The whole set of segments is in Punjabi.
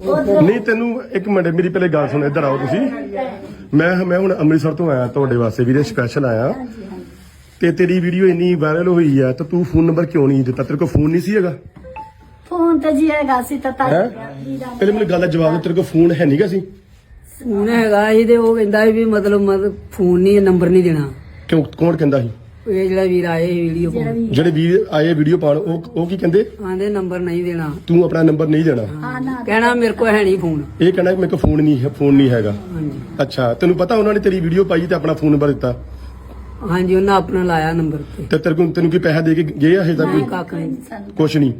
ਨਹੀਂ ਤੈਨੂੰ ਇੱਕ ਮਿੰਟ ਮੇਰੀ ਪਹਿਲੇ ਗੱਲ ਸੁਣ ਇੱਧਰ ਆਓ ਤੁਸੀਂ। ਮੈਂ ਮੈਂ ਹੁਣ ਅੰਮ੍ਰਿਤਸਰ ਤੋਂ ਆਇਆ ਤੁਹਾਡੇ ਵਾਸਤੇ ਵੀਰੇ ਸਪੈਸ਼ਲ ਆਇਆ। ਤੇ ਤੇਰੀ ਵੀਡੀਓ ਇੰਨੀ ਵਾਇਰਲ ਹੋਈ ਆ ਤਾਂ ਤੂੰ ਫੋਨ ਨੰਬਰ ਕਿਉਂ ਨਹੀਂ ਦਿੱਤਾ? ਤੇਰੇ ਕੋਲ ਫੋਨ ਨਹੀਂ ਸੀ ਹੈਗਾ? ਫੋਨ ਤੇ ਜੀ ਹੈਗਾ ਸੀ ਤਾਂ ਤਾਂ ਪਹਿਲੇ ਮੈਨੂੰ ਗੱਲ ਦਾ ਜਵਾਬ ਦੇ ਤੇਰੇ ਕੋਲ ਫੋਨ ਹੈ ਨਹੀਂਗਾ ਸੀ? ਫੋਨ ਹੈਗਾ ਤੇ ਉਹ ਕਹਿੰਦਾ ਸੀ ਵੀ ਮਤਲਬ ਮਤਲਬ ਫੋਨ ਨਹੀਂ ਨੰਬਰ ਨਹੀਂ ਦੇਣਾ। ਕਿਉਂ ਕੌਣ ਕਹਿੰਦਾ ਸੀ? ਇਹ ਜਿਹੜਾ ਵੀਰ ਆਏ ਵੀਡੀਓ ਜਿਹੜੇ ਵੀਰ ਆਏ ਵੀਡੀਓ ਪਾਉਣ ਉਹ ਉਹ ਕੀ ਕਹਿੰਦੇ? ਆਂਦੇ ਨੰਬਰ ਨਹੀਂ ਦੇਣਾ। ਤੂੰ ਆਪਣਾ ਨੰਬਰ ਨਹੀਂ ਦੇਣਾ। ਹਾਂ ਨਾ ਕਹਿਣਾ ਮੇਰੇ ਕੋਲ ਹੈ ਨਹੀਂ ਫੋਨ ਇਹ ਕਹਿੰਦਾ ਕਿ ਮੇਰੇ ਕੋਲ ਫੋਨ ਨਹੀਂ ਹੈ ਫੋਨ ਨਹੀਂ ਹੈਗਾ। ਹਾਂਜੀ। ਅੱਛਾ ਤੈਨੂੰ ਪਤਾ ਉਹਨਾਂ ਨੇ ਤੇਰੀ ਵੀਡੀਓ ਪਾਈ ਤੇ ਆਪਣਾ ਫੋਨ ਨੰਬਰ ਦਿੱਤਾ? ਹਾਂਜੀ ਉਹਨਾਂ ਆਪਣਾ ਲਾਇਆ ਨੰਬਰ ਤੇ ਤੇ ਤੇਰੇ ਕੋਲ ਤੈਨੂੰ ਕੀ ਪੈਸਾ ਦੇ ਕੇ ਗਏ ਆ ਹਜੇ ਤੱਕ ਕੋਈ? ਕੁਛ ਨਹੀਂ।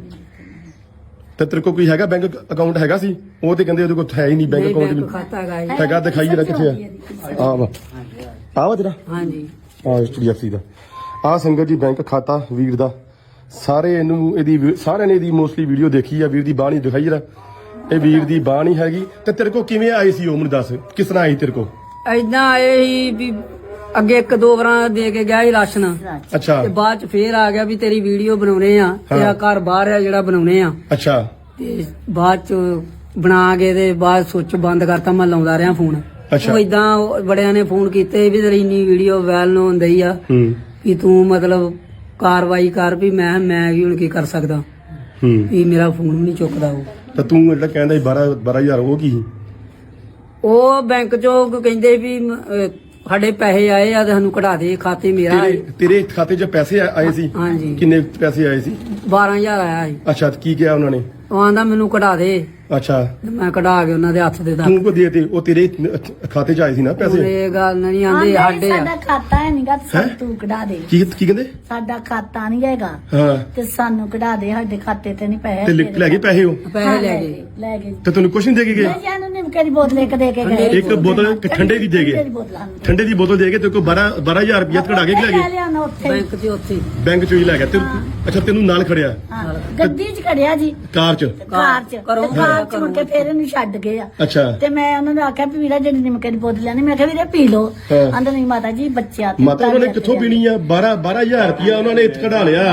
ਤੇ ਤੇਰੇ ਕੋਲ ਕੋਈ ਹੈਗਾ ਬੈਂਕ ਅਕਾਊਂਟ ਹੈਗਾ ਸੀ? ਉਹ ਤੇ ਕਹਿੰਦੇ ਉਹਦੇ ਕੋਲ ਹੈ ਹੀ ਨਹੀਂ ਬੈਂਕ ਨਹੀਂ ਅਕਾਊਂਟ ਖਾਤਾ ਹੈਗਾ ਦਿਖਾਈ ਜਰਾ ਕਿੱਥੇ ਆ? ਆ ਵਾ। ਆ ਵਾ ਤੇਰਾ? ਹਾਂਜੀ। ਆ ਐਚਡੀਐਫਸੀ ਦਾ। ਆ ਸੰਗਤ ਜੀ ਬੈਂਕ ਖਾਤਾ ਵੀਰ ਦਾ। ਸਾਰੇ ਇਹਨੂੰ ਇਹਦੀ ਸਾਰਿਆਂ ਨੇ ਇਹਦੀ ਮੋਸਟਲੀ ਵੀਡੀਓ ਦੇਖੀ ਆ ਵੀਰ ਦੀ ਬਾਹ ਨਹੀਂ ਦਿਖਾਈ ਜਰਾ। ਇਹ ਵੀਰ ਦੀ ਬਾਹ ਨਹੀਂ ਹੈਗੀ। ਤੇ ਤੇਰੇ ਕੋਲ ਕਿਵੇਂ ਆਈ ਸੀ ਉਹ ਮੈਨੂੰ ਦੱਸ। ਕਿਸ ਤਰ੍ਹਾਂ ਆਈ ਤੇਰੇ ਕੋਲ? ਐਦਾਂ ਆਏ ਸੀ ਵੀ ਅੱਗੇ ਇੱਕ ਦੋ ਵਾਰਾਂ ਦੇ ਕੇ ਗਿਆ ਸੀ ਰਾਸ਼ਨ। ਅੱਛਾ। ਤੇ ਬਾਅਦ ਚ ਫੇਰ ਆ ਗਿਆ ਵੀ ਤੇਰੀ ਵੀਡੀਓ ਬਣਾਉਣੇ ਆ ਤੇਰਾ ਘਰ ਬਾਹਰ ਆ ਜਿਹੜਾ ਬਣਾਉਣੇ ਆ। ਅੱਛਾ। ਤੇ ਬਾਅਦ ਚ ਬਣਾ ਕੇ ਤੇ ਬਾਅਦ ਸੁੱਚ ਬੰਦ ਕਰਤਾ ਮੈਂ ਲਾਉਂਦਾ ਰਿਹਾ ਫੋਨ। ਅੱਛਾ। ਉਹ ਇਦਾਂ ਬੜਿਆਂ ਨੇ ਫੋਨ ਕੀਤੇ ਵੀ ਤੇਰੀ ਇੰਨੀ ਵੀਡੀਓ ਵਾਇਰਲ ਨੂੰ ਹੁੰਦੀ ਆ। ਵੀ ਤੂੰ ਮਤਲਬ ਕਾਰਵਾਈ ਕਰ ਵੀ ਮੈਂ ਮੈਂ ਕੀ ਹੁਣ ਕੀ ਕਰ ਸਕਦਾ। ਹੂੰ। ਵੀ ਮੇਰਾ ਫੋਨ ਵੀ ਨਹੀਂ ਚੁੱਕਦਾ ਉਹ। ਤਾਂ ਤੂੰ ਜਿਹੜਾ ਕਹਿੰਦਾ ਸੀ 12 12000 ਉਹ ਕੀ? ਉਹ ਬੈਂਕ ਚੋਂ ਕਹਿੰਦੇ ਵੀ ਅਹ, ਸਾਡੇ ਪੈਸੇ ਆਏ ਆ ਤੇ ਸਾਨੂੰ ਕਢਾ ਦੇ ਖਾਤੇ ਮੇਰਾ ਤੇਰੇ ਤੇਰੇ ਖਾਤੇ 'ਚ ਪੈਸੇ ਆ- ਆਏ ਸੀ? ਹਾਂਜੀ। ਕਿੰਨੇ ਪੈਸੇ ਆਏ ਸੀ? 12000 ਆਇਆ ਸੀ। ਅੱਛਾ ਤੇ ਕੀ ਕਿਹਾ ਉਹਨਾਂ ਨੇ? ਉਹ ਆਂਦਾ ਮੈਨੂੰ ਕਢਾ ਦੇ। ਅੱਛਾ। ਤੇ ਮੈਂ ਕਢਾ ਕੇ ਉਹਨਾਂ ਦੇ ਹੱਥ ਦੇ ਦਾ। ਤੂੰ ਕੋ ਦੇਤੇ ਉਹ ਤੇਰੇ ਖਾਤੇ 'ਚ ਆਏ ਸੀ ਨਾ ਪੈਸੇ? ਇਹ ਗੱਲ ਨਹੀਂ ਆਂਦੇ ਸਾਡੇ ਆ। ਸਾਡਾ ਖਾਤਾ ਹੈ ਨਹੀਂਗਾ ਸਾਨੂੰ ਤੂੰ ਕਢਾ ਦੇ। ਕੀ ਕੀ ਕਹਿੰਦੇ? ਸਾਡਾ ਖਾਤਾ ਨਹੀਂ ਹੈਗਾ। ਹਾਂ। ਤੇ ਸਾਨੂੰ ਕਢਾ ਦੇ ਸਾਡੇ ਖਾਤੇ ਤੇ ਨਹੀਂ ਪੈਸੇ ਤੇ ਲੈ ਲੈ ਗਏ ਪੈਸੇ ਉਹ? ਪੈਸੇ ਹਾਂ, ਲੈ ਗਏ ਲੈ ਗਏ। ਤੇ ਤੈਨੂੰ ਕੁਛ ਨਹੀਂ ਦੇ ਕੇ ਗਏ? ਮੈਂ ਜਾਨੂੰ ਨਿਮਕੇ ਦੀ ਬੋਤਲ ਇੱਕ ਦੇ ਕੇ ਗਏ। ਇੱਕ ਬੋਤਲ ਇੱਕ ਠੰਡੇ ਦੀ ਦੇ ਠੰਡੇ ਗਏ ਦੀ ਬੋਤਲ ਠੰਡੇ ਦੀ ਬੋਤਲ ਦੇ ਕੇ ਤੇ ਕੋ 12 12000 ਰੁਪਏ ਕਢਾ ਕੇ ਲੈ ਗਏ। ਬੈਂਕ 'ਚ ਉੱਥੇ ਬੈਂਕ 'ਚੋਂ ਹੀ ਲੈ ਗਿਆ ਤੇ ਅੱਛਾ ਤੈਨੂੰ ਨਾਲ ਖੜਿਆ। ਹਾਂ, ਗੱਡੀ 'ਚ ਖੜਿਆ ਜੀ। ਕਾਰ 'ਚ? ਕਾਰ 'ਚ। ਤੇ ਕਾਰ 'ਚ ਮੁੜ ਕੇ ਫੇਰ ਇਹਨੂੰ ਛੱਡ ਗਏ ਆ। ਅੱਛਾ। ਤੇ ਮੈਂ ਉਹਨਾਂ ਨੂੰ ਆਖਿਆ ਵੀ ਵੀਰਾ ਜਿਹੜੀ ਨਿਮਕੇ ਦੀ ਬੋਤਲ ਲੈਣੀ ਮੈਂ ਕਿਹਾ ਵੀਰੇ ਪੀ ਲਓ। ਹਾਂ। ਆਂਦੇ ਨਹੀਂ ਮਾਤਾ ਜੀ ਬੱਚਿਆਂ ਤੇ ਮਾਤਾ ਉਹਨਾਂ ਨੇ ਕਿੱਥੋਂ ਪੀਣੀ ਆ? 12 12000 ਰੁਪਿਆ ਉਹਨਾਂ ਨੇ ਇੱਥੇ ਕਢਾ ਲਿਆ।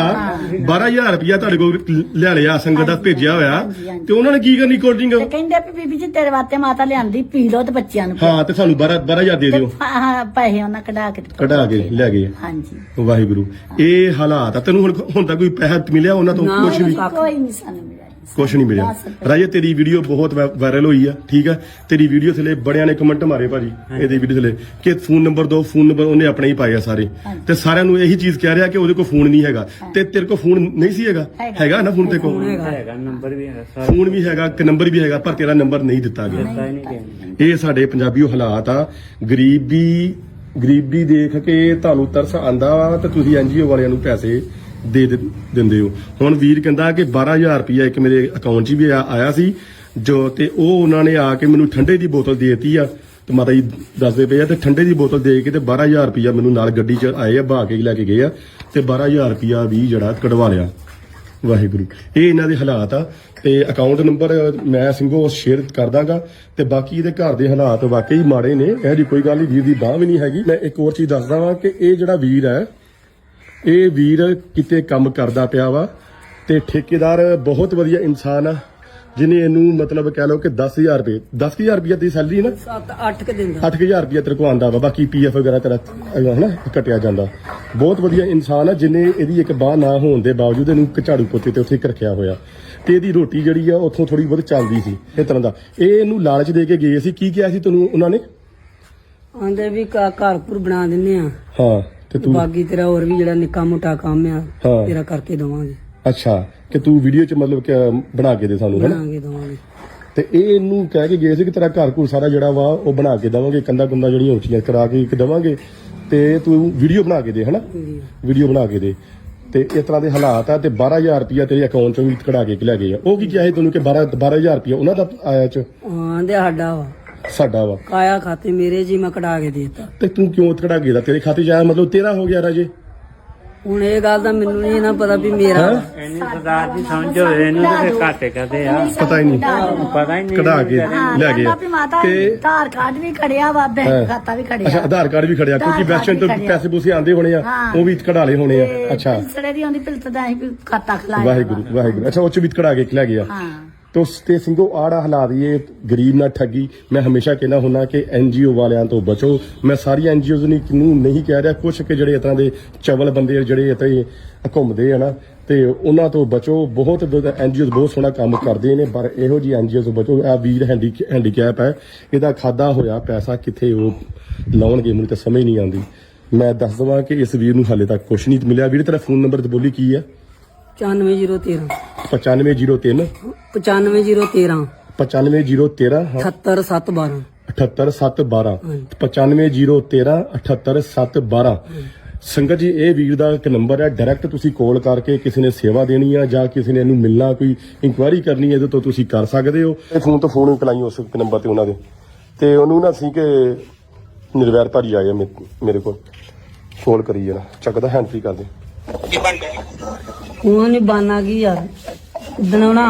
12000 ਰੁਪਿਆ ਤੁਹਾਡੇ ਕੋਲ ਲਿਆ ਲਿਆ ਸੰਗਤ ਦਾ ਭੇਜਿਆ ਹੋਇਆ। ਹਾਂਜੀ, ਹਾਂਜੀ। ਤੇ ਉਹਨਾਂ ਨੇ ਕੀ ਕਰਨੀ ਕੋਲਡ ਤੇ ਡਰਿੰਕ ਕਹਿੰਦੇ ਵੀ ਬੀਬੀ ਜੀ ਤੇਰੇ ਵਾਸਤੇ ਮਾਤਾ ਲਿਆਂਦੀ ਪੀ ਲਓ ਤੇ ਬੱਚਿਆਂ ਨੂੰ। ਹਾਂ ਤੇ ਸਾਨੂੰ 12 12000 ਦੇ ਦਿਓ। ਹਾਂ, ਹਾਂ, ਪੈਸੇ ਉਹਨਾਂ ਕਢਾ ਕੇ ਕਢਾ ਕੇ ਲੈ ਗਏ। ਹਾਂਜੀ। ਵਾਹਿਗੁਰੂ। ਇਹ ਹਾਲਾਤ ਆ। ਤੈਨੂੰ ਹੁਣ ਹੁਣ ਕੋਈ ਪੈਸਾ ਮਿਲਿਆ ਉਹਨਾਂ ਤੋਂ। ਕੁਝ ਵੀ? ਕੋਈ ਨਹੀਂ ਸਾਨੂੰ ਮਿਲਿਆ ਕੁਛ ਨਹੀਂ ਮਿਲਿਆ। ਰਾਜੇ ਤੇਰੀ ਵੀਡੀਓ ਬਹੁਤ ਵਾਇ- ਵਾਇਰਲ ਹੋਈ ਆ ਠੀਕ ਆ? ਤੇਰੀ ਵੀਡੀਓ ਥਲੇ ਬੜਿਆਂ ਨੇ ਕਮੈਂਟ ਮਾਰੇ ਭਾਜੀ ਇਹਦੀ ਵੀਡੀਓ ਥਲੇ ਕਿ ਫੋਨ ਨੰਬਰ ਦੋ ਫੋਨ ਨੰਬਰ ਉਹਨੇ ਆਪਣੇ ਹੀ ਪਾਏ ਆ ਸਾਰੇ। ਤੇ ਸਾਰਿਆਂ ਨੂੰ ਇਹੀ ਚੀਜ਼ ਕਹਿ ਰਿਹਾ ਕਿ ਉਹਦੇ ਕੋਲ ਫੋਨ ਨਹੀਂ ਹੈਗਾ। ਤੇ ਤੇਰੇ ਕੋਲ ਫੋਨ ਨਹੀਂ ਸੀ ਹੈਗਾ? ਹੈਗਾ। ਨਾ ਫੋਨ ਤੇ ਕੋਲ? ਹੈਗਾ। ਨੰਬਰ ਵੀ ਹੈਗਾ ਫੋਨ ਵੀ ਹੈਗਾ ਕਿ ਨੰਬਰ ਵੀ ਹੈਗਾ ਪਰ ਤੇਰਾ ਨੰਬਰ ਨਹੀਂ ਦਿੱਤਾ ਗਿਆ। ਇਹ ਸਾਡੇ ਪੰਜਾਬੀਓ ਹਾਲਾਤ ਆ। ਗਰੀਬੀ ਗਰੀਬੀ ਦੇਖ ਕੇ ਤੁਹਾਨੂੰ ਤਰਸ ਆਂਦਾ ਵਾ ਤੇ ਤੁਸੀਂ ਐਨਜੀਓ ਵਾਲਿਆਂ ਨੂੰ ਪੈਸੇ ਦੇ ਦਿੰਦੇ ਹੋ। ਹੁਣ ਵੀਰ ਕਹਿੰਦਾ ਕਿ 12000 ਰੁਪਇਆ ਇੱਕ ਮੇਰੇ ਅਕਾਊਂਟ 'ਚ ਵੀ ਆਇਆ ਸੀ। ਜੋ ਤੇ ਉਹ ਉਹਨਾਂ ਨੇ ਆ ਕੇ ਮੈਨੂੰ ਠੰਡੇ ਦੀ ਬੋਤਲ ਦੇਤੀ ਆ। ਤੇ ਮਾਤਾ ਜੀ ਦੱਸਦੇ ਪਏ ਆ, ਤੇ ਠੰਡੇ ਦੀ ਬੋਤਲ ਦੇ ਕੇ ਤੇ 12000 ਰੁਪਇਆ ਮੈਨੂੰ ਨਾਲ ਗੱਡੀ 'ਚ ਆਏ ਆ ਬਹਾ ਕੇ ਲੈ ਕੇ ਗਏ ਆ। ਤੇ 12000 ਰੁਪਇਆ ਵੀ ਜਿਹੜਾ ਕਢਵਾ ਲਿਆ। ਵਾਹਿਗੁਰੂ। ਇਹ ਇਹਨਾਂ ਦੇ ਹਾਲਾਤ ਆ। ਤੇ ਅਕਾਊਂਟ ਨੰਬਰ ਮੈਂ ਸਿੰਘੋ ਸ਼ੇਅਰ ਕਰ ਦਾਂਗਾ ਤੇ ਬਾਕੀ ਇਹਦੇ ਘਰ ਦੇ ਹਾਲਾਤ ਵਾਕਈ ਮਾੜੇ ਨੇ। ਇਹ ਜੀ ਕੋਈ ਗੱਲ ਨਹੀਂ ਵੀਰ ਦੀ ਬਾਹ ਵੀ ਨਹੀਂ ਹੈਗੀ। ਮੈਂ ਇੱਕ ਹੋਰ ਚੀਜ਼ ਦੱਸਦਾ ਵਾਂ ਕਿ ਇਹ ਜਿਹੜਾ ਵੀਰ ਹੈ ਇਹ ਵੀਰ ਕਿਤੇ ਕੰਮ ਕਰਦਾ ਪਿਆ ਵਾ ਤੇ ਠੇਕੇਦਾਰ ਬਹੁਤ ਵਧੀਆ ਇਨਸਾਨ ਆ ਜਿਨੇ ਇਹਨੂੰ ਮਤਲਬ ਕਹਿ ਲਓ ਕਿ 10000 ਰੁਪਏ 10000 ਰੁਪਏ ਦੀ ਸੈਲਰੀ ਨਾ? 7 8 ਕ ਦਿਨ ਦਾ। 8000 ਰੁਪਏ ਤੇਰੇ ਕੋਲ ਆਂਦਾ ਵਾ ਬਾਕੀ ਪੀਐਫ ਵਗੈਰਾ ਤੇਰਾ ਹਨਾ ਕਟਿਆ ਜਾਂਦਾ। ਬਹੁਤ ਵਧੀਆ ਇਨਸਾਨ ਆ ਜਿਨੇ ਇਹਦੀ ਇੱਕ ਬਾਹ ਨਾ ਹੋਣ ਦੇ ਬਾਵਜੂਦ ਇਹਨੂੰ ਇੱਕ ਝਾੜੂ ਪੋਤੇ ਤੇ ਉੱਥੇ ਇੱਕ ਰੱਖਿਆ ਹੋਇਆ। ਤੇ ਇਹਦੀ ਰੋਟੀ ਜਿਹੜੀ ਆ ਉੱਥੋਂ ਥੋੜੀ ਬਹੁਤ ਚੱਲਦੀ ਸੀ ਇਹ ਤਰ੍ਹਾਂ ਦਾ। ਇਹ ਇਹਨੂੰ ਲਾਲਚ ਦੇ ਕੇ ਗਏ ਸੀ ਕੀ ਕਿਹਾ ਸੀ ਤੈਨੂੰ ਉਹਨਾਂ ਨੇ? ਆਂਦੇ ਵੀ ਘਰ ਘੁਰ ਬਣਾ ਦਿੰਨੇ ਆ। ਹਾਂ। ਤੇ ਤੂੰ ਬਾਕੀ ਤੇਰਾ ਹੋਰ ਵੀ ਜਿਹੜਾ ਨਿੱਕਾ ਮੋਟਾ ਕੰਮ ਆ ਹਾਂ। ਤੇਰਾ ਕਰਕੇ ਦਵਾਂਗੇ। ਅੱਛਾ ਕਿ ਤੂੰ ਵੀਡੀਓ 'ਚ ਮਤਲਬ ਕਿ ਬਣਾ ਕੇ ਦੇ ਸਾਨੂੰ ਹਨਾ? ਬਣਾਗੇ ਦਵਾਂਗੇ। ਤੇ ਇਹ ਇਹਨੂੰ ਕਹਿ ਕੇ ਗਏ ਸੀ ਕਿ ਤੇਰਾ ਘਰ ਘੁਰ ਸਾਰਾ ਜਿਹੜਾ ਵਾ ਉਹ ਬਣਾ ਕੇ ਦੇਵਾਂਗੇ ਕੰਦਾ ਕੁੰਦਾ ਜਿਹੜੀਆਂ ਉੱਚੀਆਂ ਕਰਾ ਕੇ ਇੱਕ ਦੇਵਾਂਗੇ। ਤੇ ਤੂੰ ਵੀਡੀਓ ਬਣਾ ਕੇ ਦੇ ਹਨਾ? ਵੀਡੀਓ। ਬਣਾ ਕੇ ਦੇ। ਤੇ ਇਸ ਤਰ੍ਹਾਂ ਦੇ ਹਾਲਾਤ ਆ ਤੇ 12000 ਰੁਪਇਆ ਤੇਰੇ ਅਕਾਊਂਟ ਚੋਂ ਵੀ ਕਢਾ ਕੇ ਲੈ ਗਏ ਆ। ਉਹ ਕੀ ਕਿਹਾ ਸੀ ਤੈਨੂੰ ਕਿ 12 12000 ਰੁਪਇਆ ਉਹਨਾਂ ਦਾ ਆਇਆ ਚ? ਆਂਦੇ ਸਾਡਾ ਵਾ। ਸਾਡਾ ਵਾ। ਕਾਇਆ ਖਾਤੇ ਮੇਰੇ ਜੀ ਮੈਂ ਕਢਾ ਕੇ ਦੇਤਾ। ਤੇ ਤੂੰ ਕਿਉਂ ਕਢਾ ਕੇ ਦਾ ਤੇਰੇ ਖਾਤੇ ਚ ਆਇਆ ਮਤਲਬ ਤੇਰਾ ਹੋ ਗਿਆ ਰਾਜੇ। ਹੁਣ ਇਹ ਗੱਲ ਦਾ ਮੈਨੂੰ ਨਹੀਂ ਨਾ ਪਤਾ ਵੀ ਮੇਰਾ। ਇਹਨੇ ਸਰਦਾਰ ਦੀ ਸਮਝ ਹੋਵੇ ਇਹਨੂੰ ਤੇ ਫਿਰ ਘਾਟੇ ਕਰਦੇ ਆ। ਪਤਾ ਹੀ ਨਹੀਂ। ਪਤਾ ਹੀ ਨਹੀਂ ਕਢਾ ਕੇ ਲੈ ਵੀ ਮਾਤਾ ਤੇ ਆਧਾਰ ਕਾਰਡ ਵੀ ਖੜਿਆ ਵਾ ਹਾਂ। ਬੈਂਕ ਖਾਤਾ ਵੀ ਅੱਛਾ ਖੜਿਆ ਆਧਾਰ ਕਾਰਡ ਵੀ ਖੜਿਆ ਕਿਉਂਕਿ ਆਧਾਰ ਕਾਰਡ ਵੈਸਟਰਨ ਤੋਂ ਵੀ ਖੜਿਆ। ਪੈਸੇ ਪੂਸੇ ਆਂਦੇ ਹੋਣੇ ਆ ਹਾਂ। ਉਹ ਵੀ ਕਢਾ ਲਏ ਹੋਣੇ ਆ। ਅੱਛਾ। ਪਿਲਸੜੇ ਦੀ ਆਉਂਦੀ ਪਿਲਤ ਦਾ ਅਸੀਂ ਵੀ ਖਾਤਾ ਖਲਾਇਆ। ਵਾਹਿਗੁਰੂ ਵਾਹਿਗੁਰੂ। ਅੱਛਾ ਉਹ ਚ ਵੀ ਕਢਾ ਕੇ ਲੈ ਗਿਆ। ਹਾਂ। ਤੋ ਤੇ ਸਿੰਘੋ ਆੜਾ ਹਾਲਾਤ ਇਹ ਗਰੀਬ ਨਾਲ ਠੱਗੀ। ਮੈਂ ਹਮੇਸ਼ਾ ਕਹਿੰਦਾ ਹੁੰਦਾ ਕਿ ਐਨਜੀਓ ਵਾਲਿਆਂ ਤੋਂ ਬਚੋ। ਮੈਂ ਸਾਰੀ ਐਨਜੀਓਜ਼ ਨੂੰ ਨੂੰ ਨਹੀਂ ਕਹਿ ਰਿਹਾ ਕੁਝ ਕਿ ਜਿਹੜੇ ਇਸ ਦੇ ਚਵਲ ਬੰਦੇ ਜਿਹੜੇ ਇੱਥੇ ਘੁੰਮਦੇ ਆ ਨਾ, ਤੇ ਉਹਨਾਂ ਤੋਂ ਬਚੋ। ਬਹੁਤ ਐਨਜੀਓਜ਼ ਬਹੁਤ ਸੋਹਣਾ ਕੰਮ ਕਰਦੇ ਨੇ, ਪਰ ਇਹੋ ਜੀ ਐਨਜੀਓਜ਼ ਤੋਂ ਬਚੋ। ਆ ਵੀਰ ਹੈਂਡੀ ਹੈਂਡੀਕੈਪ ਹੈ। ਇਹਦਾ ਖਾਦਾ ਹੋਇਆ, ਪੈਸਾ ਕਿੱਥੇ ਉਹ ਲਾਉਣਗੇ, ਮੈਨੂੰ ਤਾਂ ਸਮਝ ਨਹੀਂ ਆਉਂਦੀ। ਮੈਂ ਦੱਸ ਦਵਾਂ ਕਿ ਇਸ ਵੀਰ ਨੂੰ ਹਾਲੇ ਤੱਕ ਕੁਝ ਨਹੀਂ ਮਿਲਿਆ। ਵੀਰ, ਤੇਰਾ ਫੋਨ ਨੰਬਰ ਤੇ ਬੋਲੀ ਕੀ ਹੈ? 94013 95013 95013 95013 ਹਾਂ। 78712 78712 95013 78712 ਸੰਗਤ ਜੀ ਇਹ ਵੀਰ ਦਾ ਇੱਕ ਨੰਬਰ ਹੈ। ਡਾਇਰੈਕਟ ਤੁਸੀਂ ਕਾਲ ਕਰਕੇ ਕਿਸੇ ਨੇ ਸੇਵਾ ਦੇਣੀ ਆ ਜਾਂ ਕਿਸੇ ਨੇ ਇਹਨੂੰ ਮਿਲਣਾ ਕੋਈ ਇਨਕੁਆਇਰੀ ਕਰਨੀ ਹੈ ਇਹਦੇ ਤੋਂ ਤੁਸੀਂ ਕਰ ਸਕਦੇ ਹੋ। ਇਹ ਫੋਨ ਤੋਂ ਫੋਨ ਕਲਾਈ ਉਸ ਨੰਬਰ ਤੇ ਉਹਨਾਂ ਦੇ। ਤੇ ਉਹਨੂੰ ਨਾ ਸੀ ਕਿ ਨਿਰਵੈਰ ਭਾਰੀ ਆਇਆ ਮੇਰੇ ਕੋਲ। ਕਾਲ ਕਰੀ ਜਣਾ। ਚੱਕਦਾ ਹੈਂਡ ਕਰ ਦੇ। ਉਹ ਨਹੀਂ ਬਾਨਾ ਕੀ ਯਾਰ? ਕਿੱਦਣ ਆਉਣਾ?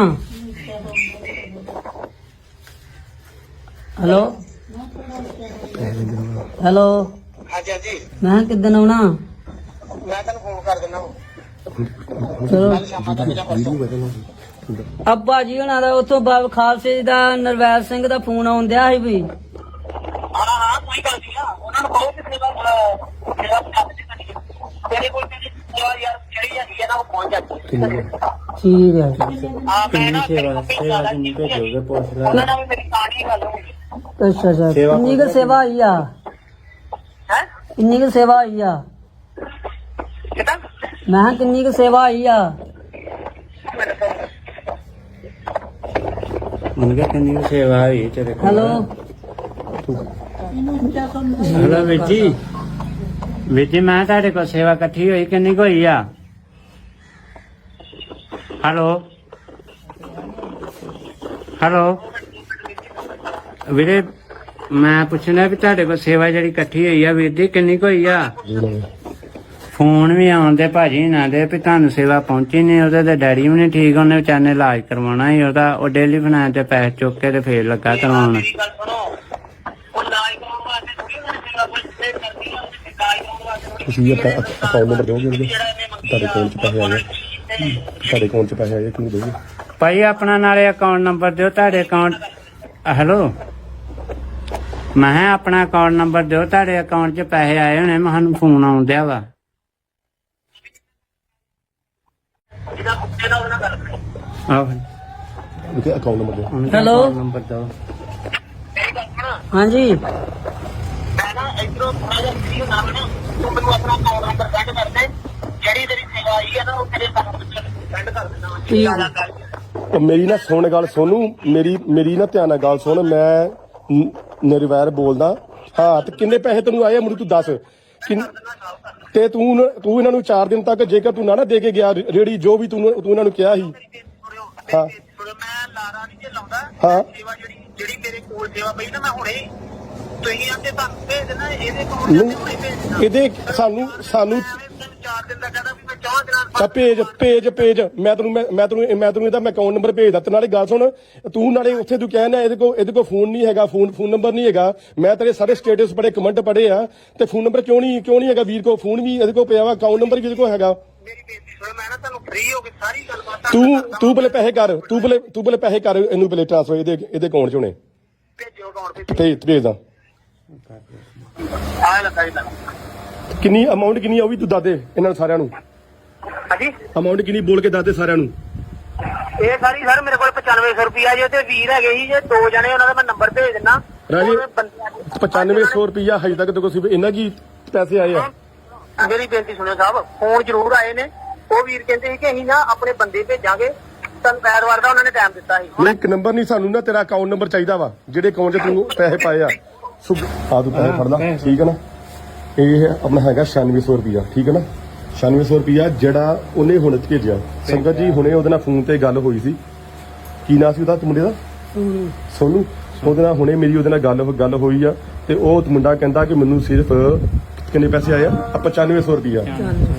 ਹੈਲੋ ਹੈਲੋ ਹਾਂਜੀ ਹਾਂਜੀ। ਮੈਂ ਕਿੱਦਣ ਆਉਣਾ? ਮੈਂ ਤੁਹਾਨੂੰ ਫੋਨ ਕਰ ਦਿੰਦਾ ਚਲੋ। ਅੱਬਾ ਜੀ ਉਹਨਾਂ ਦਾ ਉਥੋਂ ਬਾਬ ਖਾਲਸੇ ਦਾ ਨਰਵੈਲ ਸਿੰਘ ਦਾ ਫੋਨ ਆਉਂਦਿਆ ਸੀ ਵੀ। ਹਾਂ ਹਾਂ ਕੋਈ ਗੱਲ ਨਹੀਂ ਆ। ਉਹਨਾਂ ਨੂੰ ਕਹੋ ਕਿ ਸੇਵਾ ਅਹ, ਸੇਵਾ ਪਹੁੰਚਾ ਦੇ ਸਾਡੀ ਤੇਰੇ ਕੋਲ ਤੇ ਸੇਵਾ ਯਾਰ ਜਿਹੜੀ ਹੈਗੀ ਹੈ ਨਾ ਉਹ ਹੈ ਠੀਕ ਹੈ ਆ ਮੈਂ ਨਾ ਸੇਵਾ ਸੇਵਾ ਕਿੰਨੀ ਭੇਜੋਗੇ ਪੁੱਛ ਲੈ ਉਹਨਾਂ ਨਾਲ ਵੀ ਮੇਰੀ ਕਾਣੀ ਗੱਲ ਹੋਈ ਅੱਛਾ ਅੱਛਾ ਕਿੰਨੀ ਕੁ ਸੇਵਾ ਹੋਈ ਆ ਹੈ ਕਿੰਨੀ ਕੁ ਸੇਵਾ ਹੋਈ ਆ ਕਿਦਾਂ ਮੈਂ ਕਿਹਾ ਕਿੰਨੀ ਕੁ ਸੇਵਾ ਹੋਈ ਆ ਮੰਨ ਕੇ ਕਿੰਨੀ ਕੁ ਸੇਵਾ ਹੋਈ ਤੇਰੇ ਕੋਲ ਹੈਲੋ ਹੈਲੋ ਵੀਰ ਜੀ ਵੀਰ ਜੀ ਮੈਂ ਤੁਹਾਡੇ ਕੋਲ ਸੇਵਾ ਇਕੱਠੀ ਹੋਈ ਕਿੰਨੀ ਕੁ ਹੋਈ ਆ ਹੈਲੋ ਹੈਲੋ ਵੀਰੇ ਮੈਂ ਪੁੱਛਣਾ ਵੀ ਤੁਹਾਡੇ ਕੋਲ ਸੇਵਾ ਜਿਹੜੀ ਇਕੱਠੀ ਹੋਈ ਆ ਵੀਰ ਜੀ ਕਿੰਨੀ ਕੁ ਹੋਈ ਆ? ਫੋਨ ਵੀ ਆਉਂਦੇ ਭਾਜੀ ਨਾ ਦੇ ਵੀ ਤੁਹਾਨੂੰ ਸੇਵਾ ਪਹੁੰਚੀ ਨਹੀਂ ਉਹਦੇ ਤੇ ਡੈਡੀ ਵੀ ਨਹੀਂ ਠੀਕ ਉਹਨੇ ਵਿਚਾਰੇ ਇਲਾਜ ਕਰਵਾਉਣਾ ਸੀ ਉਹਦਾ ਉਹ ਡੇਲੀ ਫਾਈਨੈਂਸ ਤੇ ਪੈਸੇ ਚੁੱਕ ਕੇ ਤੇ ਫੇਰ ਲੱਗਾ ਕਰਵਾਉਣ ਤੁਸੀਂ ਅਕਾਊਂਟ ਨੰਬਰ ਦਿਓਗੇ ਤੁਹਾਡੇ ਕੋਲ ਚ ਪੈਸੇ ਆ। ਗਏ ਤੁਹਾਡੇ ਅਕਾਊਂਟ ਚ ਪੈਸੇ ਆਏ ਕਿਉਂ ਦੋਗੇ ਭਾਈ ਆਪਣਾ ਨਾਲੇ ਅਕਾਊਂਟ ਨੰਬਰ ਦਿਓ ਤੁਹਾਡੇ ਅਕਾਊਂਟ ਹੈਲੋ ਮੈਂ ਕਿਹਾ ਆਪਣਾ ਅਕਾਊਂਟ ਨੰਬਰ ਦਿਓ ਤੁਹਾਡੇ ਅਕਾਊਂਟ 'ਚ ਪੈਸੇ ਆਏ ਹੋਣੇ ਮੈਂ ਸਾਨੂੰ ਫੋਨ ਵਾ। ਉਹਨਾਂ ਗੱਲ ਕਰੋ ਆਹ ਉਹਦੇ ਅਕਾਊਂਟ ਨੰਬਰ ਦਿਓ ਹੈਲੋ ਨੰਬਰ ਦਿਓ। ਹਾਂਜੀ। ਮੈਂ ਨਾ ਇਧਰੋਂ ਥੋੜਾ ਜਿਹਾ ਫ੍ਰੀ ਹੁੰਦਾ ਮੈਂ ਨਾ ਤੂੰ ਮੈਨੂੰ ਆਪਣਾ ਅਕਾਊਂਟ ਨੰਬਰ ਸੈਂਡ ਕਰ ਦੇ ਜਿਹੜੀ ਤੇਰੀ ਸੇਵਾ ਆਈ ਹੈ ਨਾ ਉਹ ਤੇਰੇ ਅਕਾਊਂਟ ਵਿੱਚ ਸੈਂਡ ਕਰ ਦੇਣਾ ਮੈਂ ਠੀਕ। ਜ਼ਿਆਦਾ ਕਰ ਉਹ ਮੇਰੀ ਨਾ ਸੁਣ ਗੱਲ ਸੋਨੂੰ ਮੇਰੀ ਮੇਰੀ ਨਾ ਧਿਆਨ ਨਾਲ ਗੱਲ ਸੁਣ ਮੈਂ ਨ- ਨਿਰਵੈਰ ਬੋਲਦਾ ਹਾਂ ਤੇ ਕਿੰਨੇ ਪੈਸੇ ਤੈਨੂੰ ਆਏ ਆ ਮੈਨੂੰ ਤੂੰ ਦੱਸ ਕਿੰਨ- ਤੇ ਤੂੰ ਨ- ਤੂੰ ਇਹਨਾਂ ਨੂੰ 4 ਦਿਨ ਤੱਕ ਜੇਕਰ ਤੂੰ ਨਾ ਨਾ ਦੇ ਕੇ ਗਿਆ ਰੇੜੀ ਜੋ ਵੀ ਤੂੰ ਤੂੰ ਇਹਨਾਂ ਨੂੰ ਕਿਹਾ ਸੀ ਹਾਂ। ਸੁਣਿਓ ਮੈਂ ਲਾਰਾ ਨਹੀਂ ਜੇ ਲਾਉਂਦਾ ਹਾਂ। ਸੇਵਾ ਜਿਹੜੀ ਜਿਹੜੀ ਮੇਰੇ ਕੋਲ ਸੇਵਾ ਪਈ ਨਾ ਮੈਂ ਹੁਣੇ ਹੀ ਤੁਸੀਂ ਆਂਦੇ ਤੁਹਾਨੂੰ ਭੇਜ ਦੇਣਾ ਇਹਦੇ ਨਹੀਂ, ਭੇਜ ਦੇਣਾ। ਇਹਦੇ ਸਾਨੂੰ ਸਾਨੂੰ ਚਾਰ ਦਿਨ ਦਾ ਕਹਦਾ ਵੀ ਮੈਂ ਚਾਹ ਦਿਨਾਂ ਤਾਂ ਭੇਜ ਭੇਜ ਭੇਜ। ਮੈਂ ਤੈਨੂੰ ਮੈਂ ਮੈਂ ਤੈਨੂੰ ਮੈਂ ਤੈਨੂੰ ਇਹਦਾ ਮੈਂ ਅਕਾਊਂਟ ਨੰਬਰ ਭੇਜਦਾ ਤੇ ਨਾਲੇ ਗੱਲ ਸੁਣ ਤੂੰ ਨਾਲੇ ਉੱਥੇ ਤੂੰ ਕਹਿਣਾ ਇਹਦੇ ਕੋਲ ਇਹਦੇ ਕੋਲ ਫੋਨ ਨਹੀਂ ਹੈਗਾ ਫੋਨ ਫੋਨ ਨੰਬਰ ਨਹੀਂ ਹੈਗਾ। ਮੈਂ ਤੇਰੇ ਸਾਰੇ ਸਟੇਟਸ ਪੜੇ ਕਮੈਂਟ ਪੜੇ ਆ। ਤੇ ਫੋਨ ਨੰਬਰ ਕਿਉਂ ਨਹੀਂ ਕਿਉਂ ਨਹੀਂ ਹੈਗਾ ਵੀਰ ਕੋਲ? ਫੋਨ ਵੀ ਇਹਦੇ ਕੋਲ ਪਿਆ ਵਾ ਅਕਾਊਂਟ ਨੰਬਰ ਵੀ ਇਹਦੇ ਕੋਲ ਹੈਗਾ। ਮੇਰੀ ਬੇਨਤੀ ਸੁਣੋ ਮੈਂ ਨਾ ਤੁਹਾਨੂੰ ਫ੍ਰੀ ਹੋ ਕੇ ਸਾਰੀ ਗੱਲਬਾਤ ਤੂੰ ਤੂੰ ਬਲੇ ਪੈਸੇ ਕਰ ਤੂੰ ਬਲੇ ਤੂੰ ਬਲੇ ਪੈਸੇ ਕਰ ਇਹਨੂੰ ਬਲੇ ਟ੍ਰਾਂਸਫਰ ਇਹਦੇ ਇਹਦੇ ਅਕਾਊਂਟ 'ਚ ਹੁਣੇ। ਭੇਜੋ ਅਕਾਊਂਟ ਤੇ ਭੇਜ ਭੇਜਦਾ ਆ। ਲੱਗਾ ਜੀ ਕਿੰਨੀ ਅਮਾਉਂਟ ਕਿੰਨੀ ਆ ਉਹ ਵੀ ਤੂੰ ਦੱਸ ਦੇ ਇਹਨਾਂ ਨੂੰ ਸਾਰਿਆਂ ਨੂੰ? ਹਾਂਜੀ? ਅਮਾਉਂਟ ਕਿੰਨੀ ਬੋਲ ਕੇ ਦੱਸ ਦੇ ਸਾਰਿਆਂ ਨੂੰ? ਇਹ ਸਾਰੀ ਸਰ ਮੇਰੇ ਕੋਲ 9500 ਰੁਪਿਆ ਜੇ ਤੇ ਵੀਰ ਹੈਗੇ ਸੀ ਜੇ ਦੋ ਜਣੇ ਉਹਨਾਂ ਦਾ ਮੈਂ ਨੰਬਰ ਭੇਜ ਦਿੰਦਾ। ਰਾਜੇ, ਉਹਨਾਂ ਬੰਦਿਆਂ ਦੇ- 9500 ਰੁਪਈਆ ਹਜੇ ਤੱਕ ਤੇ ਕੋਈ ਇਹਨਾਂ ਕੀ ਪੈਸੇ ਆਏ ਆ? ਮੇਰੀ ਬੇਨਤੀ ਸੁਣਿਓ ਸਾਹਿਬ ਫੋਨ ਜ਼ਰੂਰ ਆਏ ਨੇ। ਉਹ ਵੀਰ ਕਹਿੰਦੇ ਸੀ ਕਿ ਅਸੀਂ ਨਾ ਆਪਣੇ ਬੰਦੇ ਭੇਜਾਂਗੇ। ਤੁਹਾਨੂੰ ਐਤਵਾਰ ਦਾ ਉਹਨਾਂ ਨੇ ਟਾਈਮ ਦਿੱਤਾ ਸੀ। ਨਹੀਂ ਇੱਕ ਨੰਬਰ ਨਹੀਂ ਸਾਨੂੰ ਨਾ ਤੇਰਾ ਅਕਾਊਂਟ ਨੰਬਰ ਚਾਹੀਦਾ ਵਾ ਜਿਹੜੇ ਅਕਾਊਂਟ 'ਚ ਤੂੰ ਪੈਸੇ ਪਾਏ ਆ। ਸੁਬ ਆ ਤੂੰ ਪੈਸੇ ਫੜ ਲਾ ਠੀਕ ਹੈ ਨਾ? ਇਹ ਆਪਣਾ ਹੈਗਾ 9600 ਰੁਪਿਆ ਠੀਕ ਹੈ ਨਾ? 9600 ਰੁਪਿਆ ਜਿਹੜਾ ਉਹਨੇ ਹੁਣ ਭੇਜਿਆ। ਸੰਗਤ ਜੀ ਹੁਣੇ ਉਹਦੇ ਨਾਲ ਫੋਨ ਤੇ ਗੱਲ ਹੋਈ ਸੀ। ਕੀ ਨਾਂ ਸੀ ਉਹਦਾ ਮੁੰਡੇ ਦਾ? ਸੋਨੂ। ਉਹਦੇ ਨਾਲ ਹੁਣੇ ਮੇਰੀ ਉਹਦੇ ਨਾਲ ਗੱਲ ਗੱਲ ਹੋਈ ਆ ਤੇ ਉਹ ਮੁੰਡਾ ਕਹਿੰਦਾ ਕਿ ਮੈਨੂੰ ਸਿਰਫ ਕਿੰਨੇ ਪੈਸੇ ਆਏ ਆ? ਆ 9500 ਰੁਪਿਆ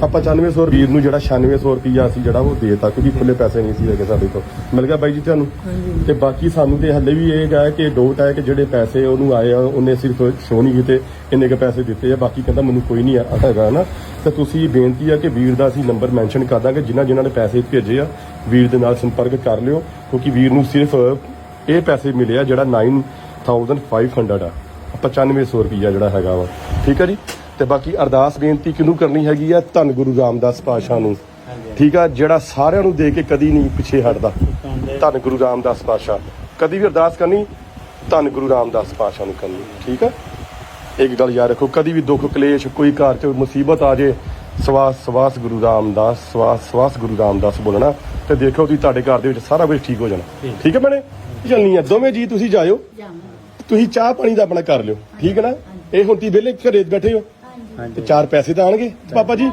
ਆ 9500 ਵੀਰ ਨੂੰ ਜਿਹੜਾ 9600 ਰੁਪਿਆ ਸੀ ਜਿਹੜਾ ਉਹ ਦੇਤਾ ਕਿਉਂਕਿ ਖੁੱਲੇ ਪੈਸੇ ਨਹੀਂ ਸੀ ਹੈਗੇ ਸਾਡੇ ਕੋਲ। ਮਿਲ ਗਿਆ ਬਾਈ ਜੀ ਤੁਹਾਨੂੰ? ਤੇ ਬਾਕੀ ਸਾਨੂੰ ਤੇ ਹੱਲੇ ਵੀ ਇਹ ਹੈ ਕਿ ਡੋਟ ਹੈ ਕਿ ਜਿਹੜੇ ਪੈਸੇ ਉਹਨੂੰ ਆਏ ਆ ਉਹਨੇ ਸਿਰਫ ਸ਼ੋ ਨਹੀਂ ਕੀਤੇ ਇੰਨੇ ਕੇ ਪੈਸੇ ਦਿੱਤੇ ਆ ਬਾਕੀ ਕਹਿੰਦਾ ਮੈਨੂੰ ਕੋਈ ਨਹੀਂ ਆ- ਹੈਗਾ ਨਾ। ਤੇ ਤੁਸੀਂ ਬੇਨਤੀ ਆ ਕਿ ਵੀਰ ਦਾ ਅਸੀਂ ਨੰਬਰ ਮੈਂਸ਼ਨ ਕਰ ਦਾਂਗੇ ਜਿਨ੍ਹਾਂ ਜਿਨ੍ਹਾਂ ਨੇ ਪੈਸੇ ਭੇਜੇ ਆ ਵੀਰ ਦੇ ਨਾਲ ਸੰਪਰਕ ਕਰ ਲਿਓ ਕਿਉਂਕਿ ਵੀਰ ਨੂੰ ਸਿਰਫ ਇਹ ਪੈਸੇ ਮਿਲੇ ਆ ਜਿਹੜਾ 9500 ਆ। 9500 ਰੁਪਈਆ ਜਿਹੜਾ ਹੈਗਾ ਵਾ। ਠੀਕ ਹੈ ਜੀ? ਤੇ ਬਾਕੀ ਅਰਦਾਸ ਬੇਨਤੀ ਕਿਹਨੂੰ ਕਰਨੀ ਹੈਗੀ ਆ? ਧੰਨ ਗੁਰੂ ਰਾਮਦਾਸ ਪਾਤਸ਼ਾਹ ਨੂੰ। ਠੀਕ ਆ? ਜਿਹੜਾ ਸਾਰਿਆਂ ਨੂੰ ਦੇ ਕੇ ਕਦੀ ਨਹੀਂ ਪਿੱਛੇ ਹਟਦਾ। ਧੰਨ ਗੁਰੂ ਰਾਮਦਾਸ ਪਾਤਸ਼ਾਹ। ਕਦੀ ਵੀ ਅਰਦਾਸ ਕਰਨੀ ਧੰਨ ਗੁਰੂ ਰਾਮਦਾਸ ਪਾਤਸ਼ਾਹ ਨੂੰ ਕਰਨੀ। ਠੀਕ ਆ? ਇੱਕ ਗੱਲ ਯਾਦ ਰੱਖੋ ਕਦੀ ਵੀ ਦੁੱਖ ਕਲੇਸ਼ ਕੋਈ ਘਰ 'ਚ ਮੁਸੀਬਤ ਆ ਜੇ ਸਵਾਸ ਸਵਾਸ ਗੁਰੂ ਰਾਮਦਾਸ ਸਵਾਸ ਸਵਾਸ ਗੁਰੂ ਰਾਮਦਾਸ ਬੋਲਣਾ ਤੇ ਦੇਖੋ ਤੁਸੀਂ ਤੁਹਾਡੇ ਘਰ ਦੇ ਵਿੱਚ ਸਾਰਾ ਕੁਝ ਠੀਕ ਹੋ ਜਾਣਾ। ਠੀਕ। ਹੈ ਭੈਣੇ? ਚੱਲਣੀ ਆ। ਦੋਵੇਂ ਜੀ ਤੁਸੀਂ ਜਾਇਓ। ਤੁਸੀਂ ਚਾਹ ਪਾਣੀ ਦਾ ਆਪਣਾ ਕਰ ਲਿਓ। ਠੀਕ ਹੈ ਨਾ? ਇਹ ਹੁਣ ਤੀ ਵਿਹਲੇ ਘਰੇ ਬੈਠੇ ਹੋ। ਤੇ ਚਾਰ ਪੈਸੇ ਤਾਂ ਆਣਗੇ ਪਾਪਾ ਜੀ?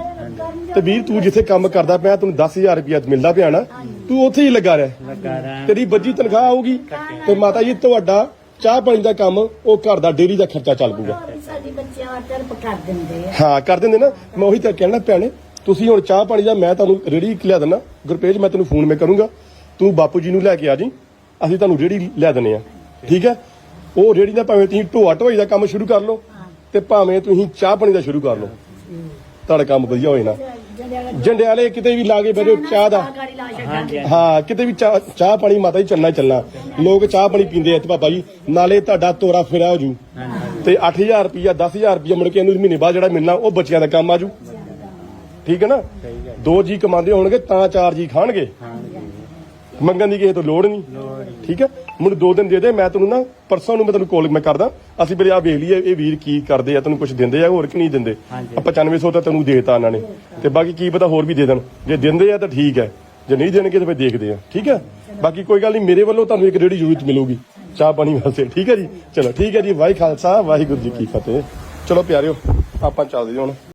ਤੇ ਵੀਰ ਤੂੰ ਜਿੱਥੇ ਕੰਮ ਕਰਦਾ ਪਿਆ ਤੈਨੂੰ 10000 ਰੁਪਇਆ ਮਿਲਦਾ ਪਿਆ ਨਾ ਤੂੰ ਉੱਥੇ ਹੀ ਲੱਗਾ ਰਹਿ। ਤੇਰੀ ਬੱਜੀ ਤਨਖਾਹ ਆਊਗੀ ਤੇ ਮਾਤਾ ਜੀ ਤੁਹਾਡਾ ਚਾਹ ਪਾਣੀ ਦਾ ਕੰਮ ਉਹ ਘਰ ਦਾ ਡੇਰੀ ਦਾ ਖਰਚਾ ਚੱਲ ਪੂਗਾ ਸਾਡੀ ਦਿੰਦੇ ਆ। ਹਾਂ ਕਰ ਦਿੰਦੇ ਨਾ। ਮੈਂ ਉਹੀ ਤਾਂ ਕਹਿਣਾ ਭੈਣੇ ਤੁਸੀਂ ਹੁਣ ਚਾਹ ਪਾਣੀ ਦਾ ਮੈਂ ਤੁਹਾਨੂੰ ਰੇੜੀ ਲਿਆ ਦਿੰਦਾ। ਗੁਰਪੇਜ ਮੈਂ ਤੈਨੂੰ ਫੋਨ ਮੈਂ ਕਰੂੰਗਾ। ਤੂੰ ਬਾਪੂ ਜੀ ਨੂੰ ਲੈ ਕੇ ਆ ਜੀ। ਅਸੀਂ ਤੁਹਾਨੂੰ ਰੇੜੀ ਲਿਆ ਦਿੰਨੇ ਆ। ਠੀਕ ਹੈ? ਉਹ ਰੇੜੀ ਦਾ ਭਾਵੇਂ ਤੁਸੀਂ ਢੋਆ ਢੋਈ ਦਾ ਕੰਮ ਸ਼ੁਰੂ ਕਰ ਲਓ। ਤੇ ਭਾਵੇਂ ਤੁਸੀਂ ਚਾਹ ਪਾਣੀ ਦਾ ਸ਼ੁਰੂ ਕਰ ਲਓ। ਤੁਹਾਡਾ ਕੰਮ ਵਧੀਆ ਹੋਏ ਨਾ। ਜੰਡਿਆਲੇ ਕਿਤੇ ਵੀ ਲਾ ਬੈਠੋ ਚਾਹ ਦਾ। ਹਾਂ, ਕਿਤੇ ਵੀ ਚਾਹ ਚਾਹ ਪਾਣੀ ਮਾਤਾ ਜੀ ਚੱਲਣਾ ਹੀ ਚੱਲਣਾ। ਲੋਕ ਚਾਹ ਪਾਣੀ ਪੀਂਦੇ ਆ ਇੱਥੇ ਬਾਬਾ ਜੀ, ਨਾਲੇ ਤੁਹਾਡਾ ਤੋਰਾ ਫੇਰਾ ਹੋ ਜੂ। ਤੇ 8000 ਰੁਪਿਆ 10000 ਰੁਪਿਆ ਮੁੜ ਕੇ ਇਹਨੂੰ ਮਹੀਨੇ ਬਾਅਦ ਜਿਹੜਾ ਮਿਲਣਾ, ਉਹ ਬੱਚਿਆਂ ਦਾ ਕੰਮ ਆਜੂ ਠੀਕ ਹੈ ਨਾ? ਦੋ ਜੀ ਕਮਾਉਂਦੇ ਹੋਣਗੇ, ਤਾਂ ਚਾਰ ਜੀ ਖਾਣਗੇ। ਮੰਗਣ ਦੀ ਕਿਸੇ ਤੋਂ ਲੋੜ ਨਹੀਂ। ਠੀਕ ਹੈ? ਮੈਨੂੰ ਦੋ ਦਿਨ ਦੇ ਦੇ ਮੈਂ ਤੈਨੂੰ ਨਾ ਪਰਸੋਂ ਨੂੰ ਮੈਂ ਤੈਨੂੰ ਕਾਲ ਮੈਂ ਕਰਦਾ। ਅਸੀਂ ਵੀਰੇ ਆ ਵੇਖ ਲਈਏ ਇਹ ਵੀਰ ਕੀ ਕਰਦੇ ਆ ਤੈਨੂੰ ਕੁਝ ਦਿੰਦੇ ਆ ਹੋਰ ਕਿ ਨਹੀਂ ਦਿੰਦੇ? ਆ 9500 ਤਾਂ ਤੈਨੂੰ ਦੇਤਾ ਇਹਨਾਂ ਨੇ। ਤੇ ਬਾਕੀ ਕੀ ਪਤਾ ਹੋਰ ਵੀ ਦੇ ਦੇਣ। ਜੇ ਦਿੰਦੇ ਆ ਤਾਂ ਠੀਕ ਹੈ। ਜੇ ਨਹੀਂ ਦੇਣਗੇ ਤਾਂ ਫਿਰ ਦੇਖਦੇ ਆ। ਠੀਕ ਹੈ? ਬਾਕੀ ਕੋਈ ਗੱਲ ਨਹੀਂ ਮੇਰੇ ਵੱਲੋਂ ਤੁਹਾਨੂੰ ਇੱਕ ਰੇੜੀ ਜ਼ਰੂਰ ਮਿਲੂਗੀ। ਚਾਹ ਪਾਣੀ ਵਾਸਤੇ। ਠੀਕ ਹੈ ਜੀ? ਚਲੋ ਠੀਕ ਹੈ ਜੀ। ਵਾਹਿ ਖਾਲਸਾ ਵਾਹਿਗੁਰੂ ਜੀ ਕੀ ਫਤਿਹ। ਚਲੋ ਪਿਆਰਿਓ ਆਪਾਂ ਚੱਲਦੇ ਹਾਂ ਹੁਣ।